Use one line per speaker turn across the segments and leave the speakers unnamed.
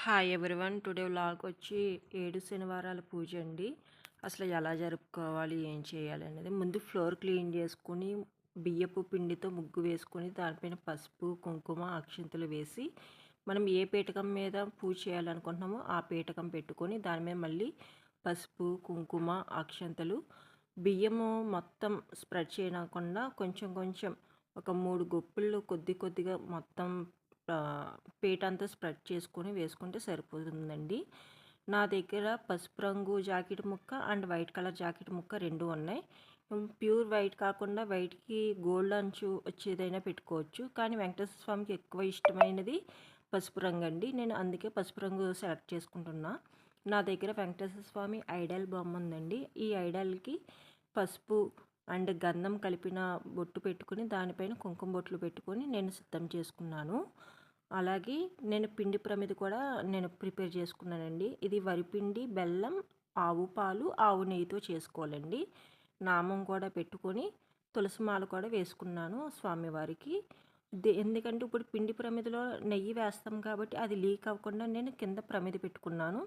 Hi everyone. Today vlog వచ్చి ఏడు శనివారాల పూజ అండి. అసలు ఎలా జరుపుకోవాలి ఏం చేయాలి అనేది ముందు ఫ్లోర్ క్లీన్ చేసుకుని బియ్యపు పిండితో ముగ్గు వేసుకొని దానిపైన పసుపు కుంకుమ అక్షింతలు వేసి మనం ఏ పీటకం మీద పూజ చేయాలనుకుంటున్నామో ఆ పీటకం పెట్టుకొని దాని మీద మళ్ళీ పసుపు కుంకుమ అక్షంతలు బియ్యము మొత్తం స్ప్రెడ్ చేయకుండా కొంచెం కొంచెం ఒక మూడు గొప్పలు కొద్ది కొద్దిగా మొత్తం పీట అంతా స్ప్రెడ్ చేసుకొని వేసుకుంటే సరిపోతుందండి. నా దగ్గర పసుపు రంగు జాకెట్ ముక్క అండ్ వైట్ కలర్ జాకెట్ ముక్క రెండు ఉన్నాయి. ప్యూర్ వైట్ కాకుండా వైట్కి గోల్డ్ అంచు వచ్చేదైనా పెట్టుకోవచ్చు. కానీ వెంకటేశ్వర స్వామికి ఎక్కువ ఇష్టమైనది పసుపు రంగు అండి. నేను అందుకే పసుపు రంగు సెలెక్ట్ చేసుకుంటున్నా. నా దగ్గర వెంకటేశ్వర స్వామి ఐడల్ బొమ్మ ఉందండి. ఈ ఐడల్కి పసుపు అండ్ గంధం కలిపిన బొట్టు పెట్టుకుని దానిపైన కుంకుమ బొట్లు పెట్టుకొని నేను సిద్ధం చేసుకున్నాను. అలాగే నేను పిండి ప్రమిది కూడా నేను ప్రిపేర్ చేసుకున్నానండి. ఇది వరిపిండి బెల్లం ఆవు పాలు ఆవు నెయ్యితో చేసుకోవాలండి. నామం కూడా పెట్టుకొని తులసి మాల కూడా వేసుకున్నాను స్వామివారికి. ఎందుకంటే ఇప్పుడు పిండి ప్రమిదిలో నెయ్యి వేస్తాం కాబట్టి అది లీక్ అవ్వకుండా నేను కింద ప్రమిది పెట్టుకున్నాను.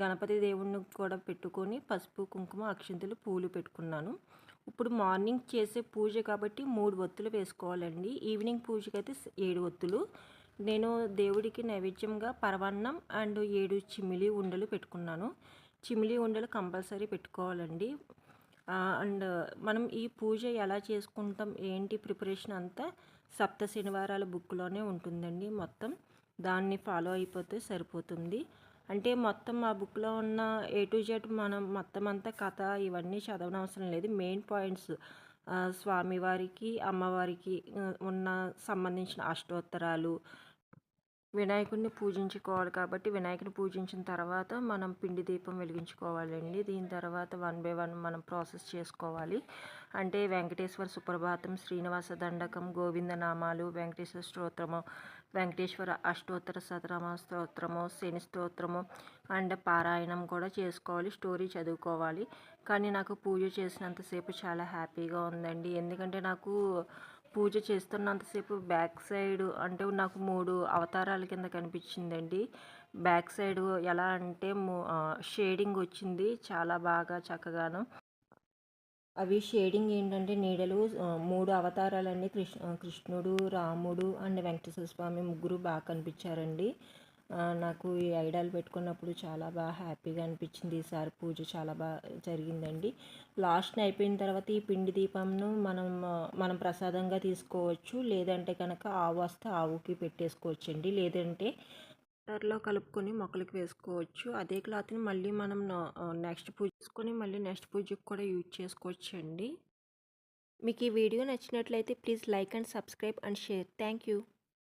గణపతి దేవుణ్ణి కూడా పెట్టుకొని పసుపు కుంకుమ అక్షింతలు పూలు పెట్టుకున్నాను. ఇప్పుడు మార్నింగ్ చేసే పూజ కాబట్టి మూడు ఒత్తులు వేసుకోవాలండి. ఈవినింగ్ పూజకైతే ఏడు ఒత్తులు. నేను దేవుడికి నైవేద్యంగా పరవన్నం అండ్ ఏడు చిమిలి ఉండలు పెట్టుకున్నాను. చిమిలి ఉండలు కంపల్సరీ పెట్టుకోవాలండి. అండ్ మనం ఈ పూజ ఎలా చేసుకుంటాం ఏంటి ప్రిపరేషన్ అంతా సప్త శనివారాల బుక్లోనే ఉంటుందండి మొత్తం. దాన్ని ఫాలో అయిపోతే సరిపోతుంది. అంటే మొత్తం ఆ బుక్లో ఉన్న ఏ టు జెడ్ మనం మొత్తం అంతా కథ ఇవన్నీ చదవనవసరం లేదు. మెయిన్ పాయింట్స్ స్వామివారికి అమ్మవారికి ఉన్న సంబంధించిన అష్టోత్తరాలు వినాయకుడిని పూజించుకోవాలి కాబట్టి వినాయకుని పూజించిన తర్వాత మనం పిండి దీపం వెలిగించుకోవాలండి. దీని తర్వాత వన్ బై వన్ మనం ప్రాసెస్ చేసుకోవాలి. అంటే వెంకటేశ్వర సుప్రభాతం శ్రీనివాస దండకం గోవింద నామాలు వెంకటేశ్వర స్తోత్రము వెంకటేశ్వర అష్టోత్తర శతరామ స్తోత్రము శని స్తోత్రము అండ్ పారాయణం కూడా చేసుకోవాలి స్టోరీ చదువుకోవాలి. కానీ నాకు పూజ చేసినంతసేపు చాలా హ్యాపీగా ఉందండి. ఎందుకంటే నాకు పూజ చేస్తున్నంతసేపు బ్యాక్ సైడ్ అంటే నాకు మూడు అవతారాల కింద కనిపించిందండి. బ్యాక్ సైడ్ ఎలా అంటే షేడింగ్ వచ్చింది చాలా బాగా చక్కగాను. అవి షేడింగ్ ఏంటంటే నీడలు మూడు అవతారాలన్నీ కృష్ణ కృష్ణుడు రాముడు అండ్ వెంకటేశ్వర స్వామి ముగ్గురు బాగా కనిపించారండి. నాకు ఈ ఐడాలు పెట్టుకున్నప్పుడు చాలా బాగా హ్యాపీగా అనిపించింది. ఈసారి పూజ చాలా బాగా జరిగిందండి. లాస్ట్ని అయిపోయిన తర్వాత ఈ పిండి దీపంను మనం మనం ప్రసాదంగా తీసుకోవచ్చు. లేదంటే కనుక ఆవు వస్తే ఆవుకి పెట్టేసుకోవచ్చండి. లేదంటే వాటర్లో కలుపుకొని మొక్కలకి వేసుకోవచ్చు. అదే క్లాత్ని మళ్ళీ మనం నెక్స్ట్ పూజ చేసుకొని మళ్ళీ నెక్స్ట్ పూజకి కూడా యూజ్ చేసుకోవచ్చు అండి మీకు ఈ వీడియో నచ్చినట్లయితే please like and subscribe and share. Thank you.